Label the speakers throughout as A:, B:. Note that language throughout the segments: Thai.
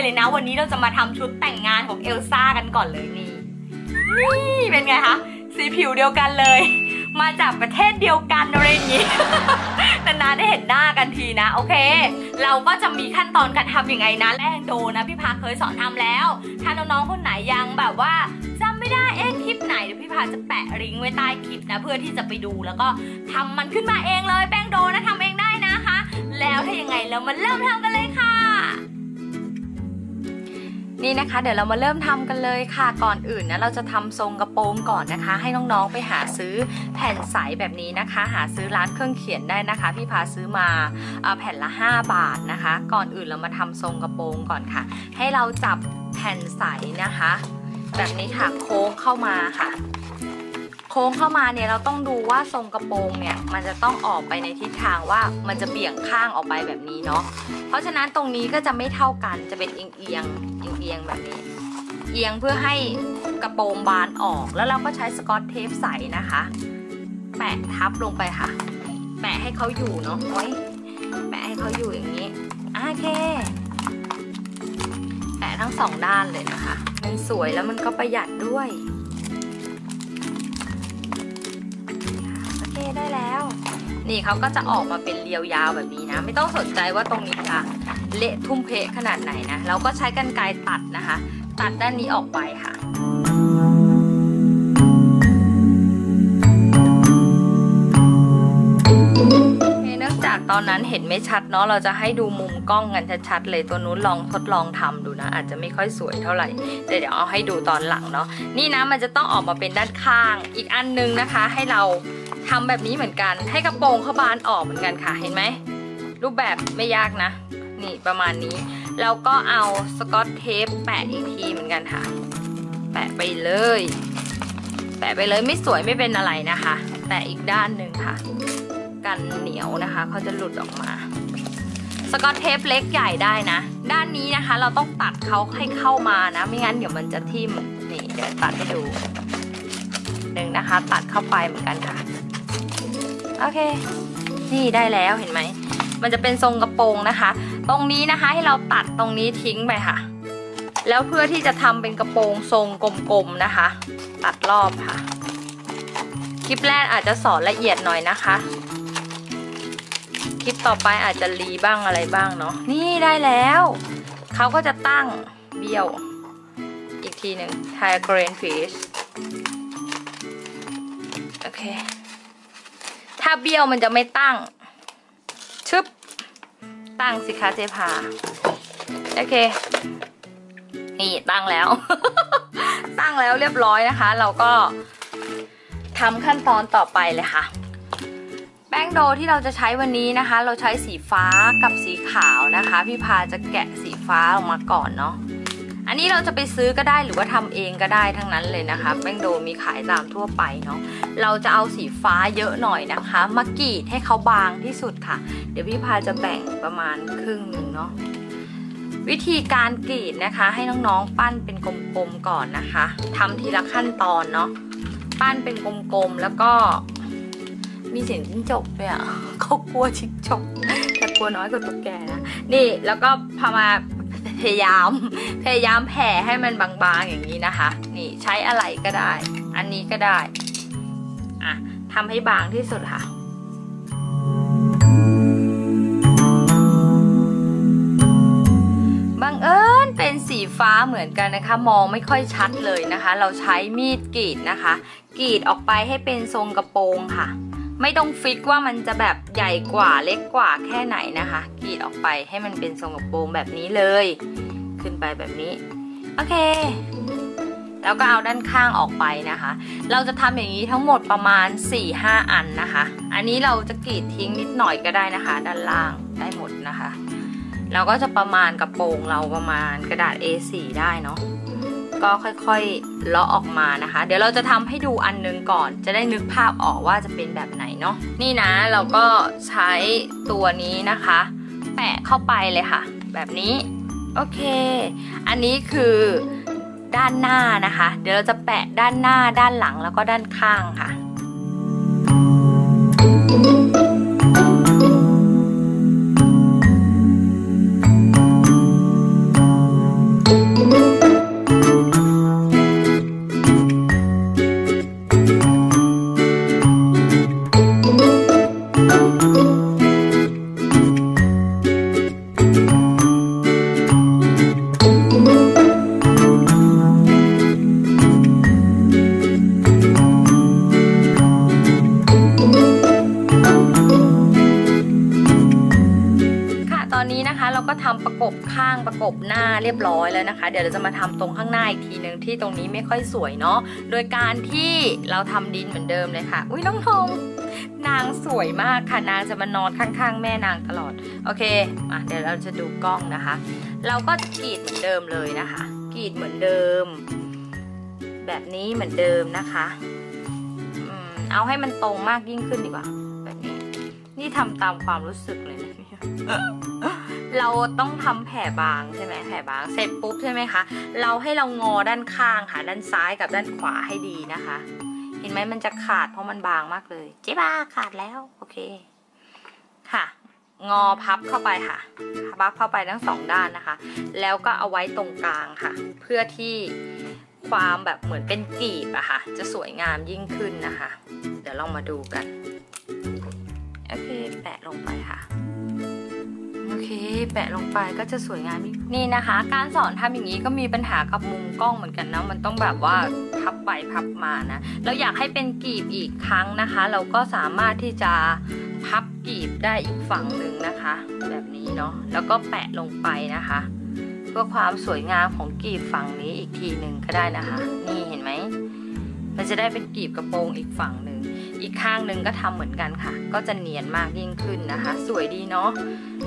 A: เรื่อยเลยนะ วันนี้เราจะมาทำชุดแต่งงานของเอลซ่ากันก่อนเลยนี่นี่เป็นไงคะสีผิวเดียวกันเลย มาจากประเทศเดียวกันอะไรอย่างนี้นานๆได้เห็นหน้ากันทีนะ โอเค เราก็จะมีขั้นตอนการทำยังไงนะแรกโดนะพี่พาเคยสอนทำแล้ว ถ้าน้องๆคนไหนยังแบบว่าจำไม่ได้เอ๊ะคลิปไหนเดี๋ยวพี่พาจะแปะลิงก์ไว้ใต้คลิปนะ เพื่อที่จะไปดูแล้วก็ทำมันขึ้นมาเองเลยแป้งโดนะทำเองได้นะคะ แล้วถ้ายังไงเรามาเริ่มทำกันเลย นี่นะคะ เดี๋ยวเรามาเริ่มทำกันเลยค่ะก่อนอื่นนะเราจะทำทรงกระโปรงก่อนนะคะ ให้น้องๆไปหาซื้อแผ่นใสแบบนี้นะคะ หาซื้อร้านเครื่องเขียนได้นะคะ พี่พาซื้อมาเอาแผ่นละ 5 บาทนะคะ ก่อนอื่นเรามาทำทรงกระโปรงก่อนค่ะ ให้เราจับแผ่นใสนะคะ แบบนี้ค่ะโค้งเข้ามาค่ะ โค้งเข้ามาเนี่ยเราต้องดูว่าทรงกระโปรงเนี่ยมันจะต้องออกไปในทิศทางว่ามันจะเบี่ยงข้างออกไปแบบนี้เนาะเพราะฉะนั้นตรงนี้ก็จะไม่เท่ากันจะเป็นเอียงเอียงเอียงแบบนี้ เอียงเพื่อให้กระโปรงบานออกแล้วเราก็ใช้สกอตเทปใสนะคะ แปะทับลงไปค่ะ แปะให้เขาอยู่เนาะโอ้ยแปะให้เขาอยู่อย่างนี้โอเค แปะทั้งสองด้านเลยนะคะ มันสวยแล้วมันก็ประหยัดด้วย ได้แล้ว นี่เขาก็จะออกมาเป็นเรียวยาวแบบนี้นะ ไม่ต้องสนใจว่าตรงนี้จะเละทุ่มเพะขนาดไหนนะ เราก็ใช้กันไกรตัดนะคะ ตัดด้านนี้ออกไปค่ะเนื่องจากตอนนั้นเห็นไม่ชัดเนาะ เราจะให้ดูมุมกล้องกันชัดๆเลยตัวนู้นลองทดลองทำดูนะ อาจจะไม่ค่อยสวยเท่าไหร่แต่เดี๋ยวเอาให้ดูตอนหลังเนาะ นี่นะมันจะต้องออกมาเป็นด้านข้าง อีกอันนึงนะคะ ให้เรา ทำแบบนี้เหมือนกัน ให้กระโปรงเขาบานออกเหมือนกันค่ะเห็นไหมรูปแบบไม่ยากนะ นี่ประมาณนี้ แล้วก็เอาสกอตเทปแปะอีกทีเหมือนกันค่ะ แปะไปเลย แปะไปเลยไม่สวยไม่เป็นอะไรนะคะ แต่อีกด้านหนึ่งค่ะ กันเหนียวนะคะเขาจะหลุดออกมาสกอตเทปเล็กใหญ่ได้นะ ด้านนี้นะคะเราต้องตัดเขาให้เข้ามานะ ไม่งั้นเดี๋ยวมันจะทิ่มนี่เดี๋ยวตัดให้ดูหนึ่งนะคะ ตัดเข้าไปเหมือนกันค่ะ โอเค นี่ได้แล้วเห็นไหม มันจะเป็นทรงกระโปรงนะคะ ตรงนี้นะคะให้เราตัดตรงนี้ทิ้งไปค่ะ แล้วเพื่อที่จะทำเป็นกระโปรงทรงกลมๆนะคะ ตัดรอบค่ะ คลิปแรกอาจจะสอนละเอียดหน่อยนะคะ คลิปต่อไปอาจจะรีบ้างอะไรบ้างเนาะ นี่ได้แล้ว เขาก็จะตั้งเบี้ยว อีกทีหนึ่ง Thai Korean Fish โอเค ถ้าเบี้ยวมันจะไม่ตั้ง ชึบ ตั้งสิคะเจพา โอเค นี่ตั้งแล้ว ตั้งแล้วเรียบร้อยนะคะ เราก็ทำขั้นตอนต่อไปเลยค่ะ แป้งโดที่เราจะใช้วันนี้นะคะ เราใช้สีฟ้ากับสีขาวนะคะ พี่พาจะแกะสีฟ้าออกมาก่อนเนาะ อันนี้เราจะไปซื้อก็ได้หรือว่าทำเองก็ได้ทั้งนั้นเลยนะคะแป้งโดมีขายตามทั่วไปเนาะเราจะเอาสีฟ้าเยอะหน่อยนะคะมากรีดให้เขาบางที่สุดค่ะ เดี๋ยวพี่พาจะแบ่งประมาณครึ่งหนึ่งเนาะวิธีการกรีดนะคะ ให้น้องๆปั้นเป็นกลมๆก่อนนะคะทำทีละขั้นตอนเนาะปั้นเป็นกลมๆแล้วก็มีเสียงจิ้งจกด้วยอะเขากลัวจิ้งจกแต่กลัวน้อยกว่าตุ๊กแกนะนี่แล้วก็พามา พยายาม พยายามแผ่ให้มันบางๆอย่างนี้นะคะ นี่ใช้อะไรก็ได้ อันนี้ก็ได้อะทำให้บางที่สุดค่ะบังเอิญเป็นสีฟ้าเหมือนกันนะคะ มองไม่ค่อยชัดเลยนะคะ เราใช้มีดกรีดนะคะ กรีดออกไปให้เป็นทรงกระโปรงค่ะ ไม่ต้องฟิกว่ามันจะแบบใหญ่กว่าเล็กกว่าแค่ไหนนะคะกรีดออกไปให้มันเป็นทรงกระโปรงแบบนี้เลย ขึ้นไปแบบนี้ โอเค แล้วก็เอาด้านข้างออกไปนะคะ เราจะทำอย่างนี้ทั้งหมดประมาณ 4-5 อันนะคะ อันนี้เราจะกรีดทิ้งนิดหน่อยก็ได้นะคะ ด้านล่างได้หมดนะคะเราก็จะประมาณกระโปรงเราประมาณกระดาษ A4 ได้เนาะ ก็ค่อยๆเลาะออกมานะคะ เดี๋ยวเราจะทำให้ดูอันนึงก่อน จะได้นึกภาพออกว่าจะเป็นแบบไหนเนาะนี่นะเราก็ใช้ตัวนี้นะคะ แปะเข้าไปเลยค่ะ แบบนี้โอเค อันนี้คือด้านหน้านะคะ เดี๋ยวเราจะแปะด้านหน้าด้านหลังแล้วก็ด้านข้างค่ะ นะคะ เดี๋ยวเราจะมาทำตรงข้างหน้าอีกทีหนึ่งที่ตรงนี้ไม่ค่อยสวยเนาะโดยการที่เราทำดินเหมือนเดิมเลยค่ะ อุ้ยน้องทงนางสวยมากค่ะนางจะมานอนข้างๆ แม่นางตลอดโอเคอะเดี๋ยวเราจะดูกล้องนะคะ เราก็กรีดเหมือนเดิมเลยนะคะกรีดเหมือนเดิม แบบนี้เหมือนเดิมนะคะอเอาให้มันตรงมากยิ่งขึ้นดีกว่า แบบนี้ นี่ทำตามความรู้สึกเลยนะ เราต้องทำแผ่บางใช่ไหมแผ่บางเสร็จปุ๊บใช่ไหมคะเราให้เรางอด้านข้างค่ะด้านซ้ายกับด้านขวาให้ดีนะคะ เห็นไหมมันจะขาดเพราะมันบางมากเลย เจ๊บ้าขาดแล้วโอเคค่ะ งอพับเข้าไปค่ะพับเข้าไปทั้งสองด้านนะคะ แล้วก็เอาไว้ตรงกลางค่ะ เพื่อที่ความแบบเหมือนเป็นกีบอะค่ะ จะสวยงามยิ่งขึ้นนะคะ เดี๋ยวลองมาดูกัน โอเค แปะลงไปค่ะ เค แปะลงไปก็จะสวยงามนี่นะคะ การสอนทำอย่างนี้ก็มีปัญหากับมุมกล้องเหมือนกันนะมันต้องแบบว่าพับไปพับมานะเราอยากให้เป็นกีบอีกครั้งนะคะ เราก็สามารถที่จะพับกีบได้อีกฝั่งหนึ่งนะคะ แบบนี้เนาะแล้วก็แปะลงไปนะคะ เพื่อความสวยงามของกีบฝั่งนี้อีกทีหนึ่งก็ได้นะคะ นี่เห็นไหมมันจะได้เป็นกีบกระโปรงอีกฝั่งหนึ่ง อีกข้างหนึ่งก็ทำเหมือนกันค่ะ ก็จะเนียนมากยิ่งขึ้นนะคะ สวยดีเนาะ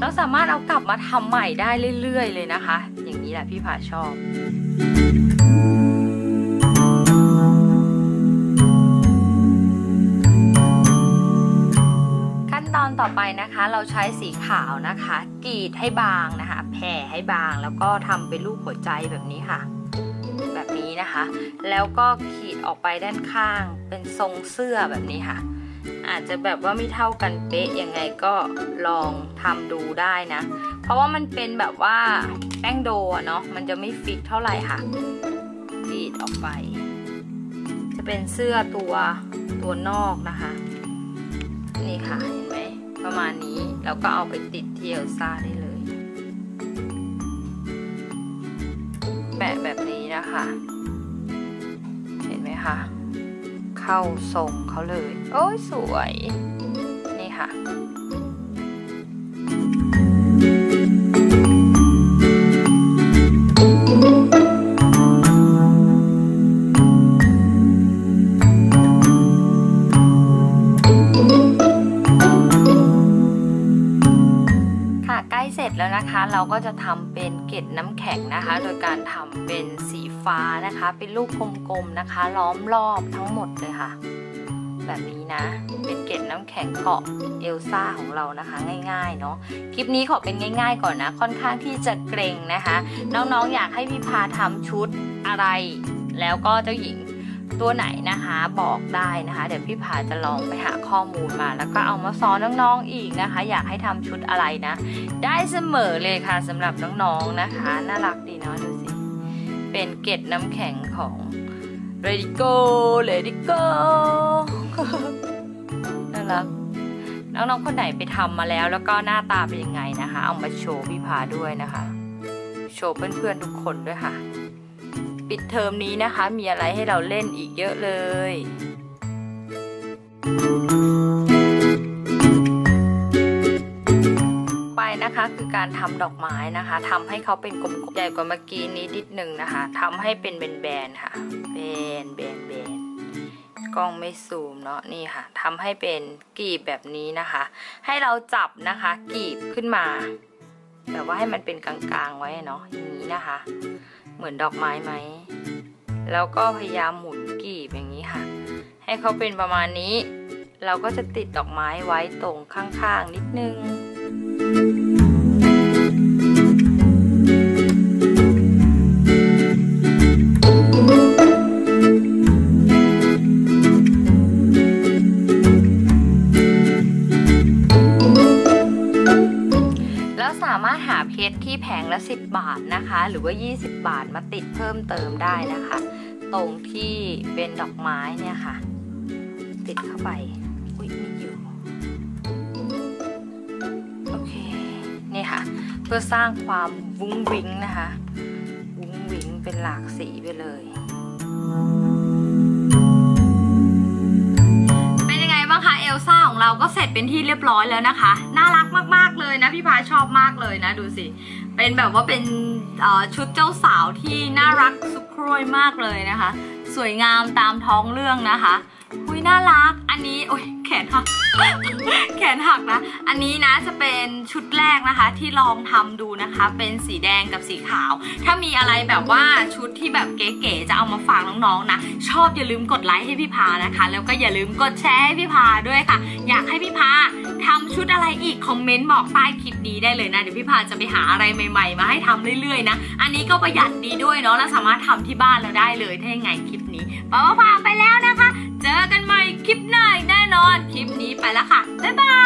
A: แล้วสามารถเอากลับมาทำใหม่ได้เรื่อยๆ เลยนะคะ อย่างนี้แหละพี่ผาชอบขั้นตอนต่อไปนะคะเราใช้สีขาวนะคะกรีดให้บางนะคะ แผ่ให้บางแล้วก็ทำเป็นรูปหัวใจแบบนี้ค่ะ นะคะ แล้วก็ขีดออกไปด้านข้าง เป็นทรงเสื้อแบบนี้ค่ะ อาจจะแบบว่าไม่เท่ากันเป๊ะยังไงก็ลองทำดูได้นะ เพราะว่ามันเป็นแบบว่าแป้งโดเนาะมันจะไม่ฟิกเท่าไหร่ค่ะขีดออกไป จะเป็นเสื้อตัวตัวนอกนะคะ นี่ค่ะเห็นไหมประมาณนี้แล้วก็เอาไปติดที่เอลซ่าได้เลย แปะแบบนี้นะคะ เข้าทรงเขาเลย โอ้ยสวย นี่ค่ะ เสร็จแล้วนะคะ เราก็จะทำเป็นเกล็ดน้ำแข็งนะคะ โดยการทำเป็นสีฟ้านะคะ เป็นลูกกลมๆนะคะ ล้อมรอบทั้งหมดเลยค่ะ แบบนี้นะ เป็นเกล็ดน้ำแข็งเกาะเอลซ่าของเรานะคะ ง่ายๆเนาะคลิปนี้ขอเป็นง่าย ๆ ก่อนนะ ค่อนข้างที่จะเกรงนะคะ น้องๆอยากให้พี่พาทำชุดอะไร แล้วก็เจ้าหญิง ตัวไหนนะคะบอกได้นะคะ เดี๋ยวพี่พาจะลองไปหาข้อมูลมา แล้วก็เอามาสอนน้องๆอีกนะคะ อยากให้ทำชุดอะไรนะ ได้เสมอเลยค่ะสำหรับน้องๆนะคะ น่ารักดีเนาะดูสิ เป็นเกล็ดน้ำแข็งของ Ready Go Ready Go น่ารักน้องๆคนไหนไปทำมาแล้ว แล้วก็หน้าตาเป็นยังไงนะคะ เอามาโชว์พี่พาด้วยนะคะ โชว์เพื่อนๆทุกคนด้วยค่ะ ปิดเทอมนี้นะคะ มีอะไรให้เราเล่นอีกเยอะเลยไปนะคะคือการทำดอกไม้นะคะทำให้เขาเป็นกลมๆใหญ่กว่าเมื่อกี้นี้นิดหนึ่งนะคะทำให้เป็นแบนๆค่ะแบนแบนแบนกล้องไม่ซูมเนาะนี่ค่ะทำให้เป็นกีบแบบนี้นะคะ ให้เราจับนะคะ กีบขึ้นมาแบบว่าให้มันเป็นกลางๆไว้เนาะอย่างนี้นะคะ เหมือนดอกไม้ไหม แล้วก็พยายามหมุนกีบอย่างนี้ค่ะ ให้เขาเป็นประมาณนี้ เราก็จะติดดอกไม้ไว้ตรงข้างๆนิดนึง รือว่า 20 บาทมาติดเพิ่มเติมได้นะคะ ตรงที่เป็นดอกไม้เนี่ยค่ะ ติดเข้าไปอุ้ยมีอยู่โอเคนี่ค่ะ เพื่อสร้างความวุ้งวิ้งนะคะ วุ้งวิ้งเป็นหลากสีไปเลยเป็นยังไงบ้างคะเอลซ่าของเราก็เสร็จเป็นที่เรียบร้อยแล้วนะคะ น่ารักมาก ๆ เลยนะ พี่พาชอบมากเลยนะ ดูสิ เป็นแบบว่าเป็นชุดเจ้าสาวที่น่ารักสุดโครยมากเลยนะคะ สวยงามตามท้องเรื่องนะคะอุ้ยน่ารัก อันนี้โอ้ย นหัก แขนหักนะ อันนี้นะจะเป็นชุดแรกนะคะที่ลองทำดูนะคะ เป็นสีแดงกับสีขาว ถ้ามีอะไรแบบว่าชุดที่แบบเก๋ๆจะเอามาฝากน้องๆนะ ชอบอย่าลืมกดไลค์ให้พี่พานะคะ แล้วก็อย่าลืมกดแชร์ให้พี่พาด้วยค่ะ อยากให้พี่พาทำชุดอะไรอีกคอมเมนต์บอกใต้คลิปนี้ได้เลยนะเดี๋ยวพี่พาจะไปหาอะไรใหม่ๆ มาให้ทำเรื่อยๆนะ อันนี้ก็ประหยัดดีด้วยเนาะแล้วสามารถทำที่บ้านเราได้เลยถ้ายังไงคลิปนี้ป้าพาไปแล้วนะคะ เจอกันใหม่คลิปหน้าแน่นอน แล้วค่ะ บ๊ายบาย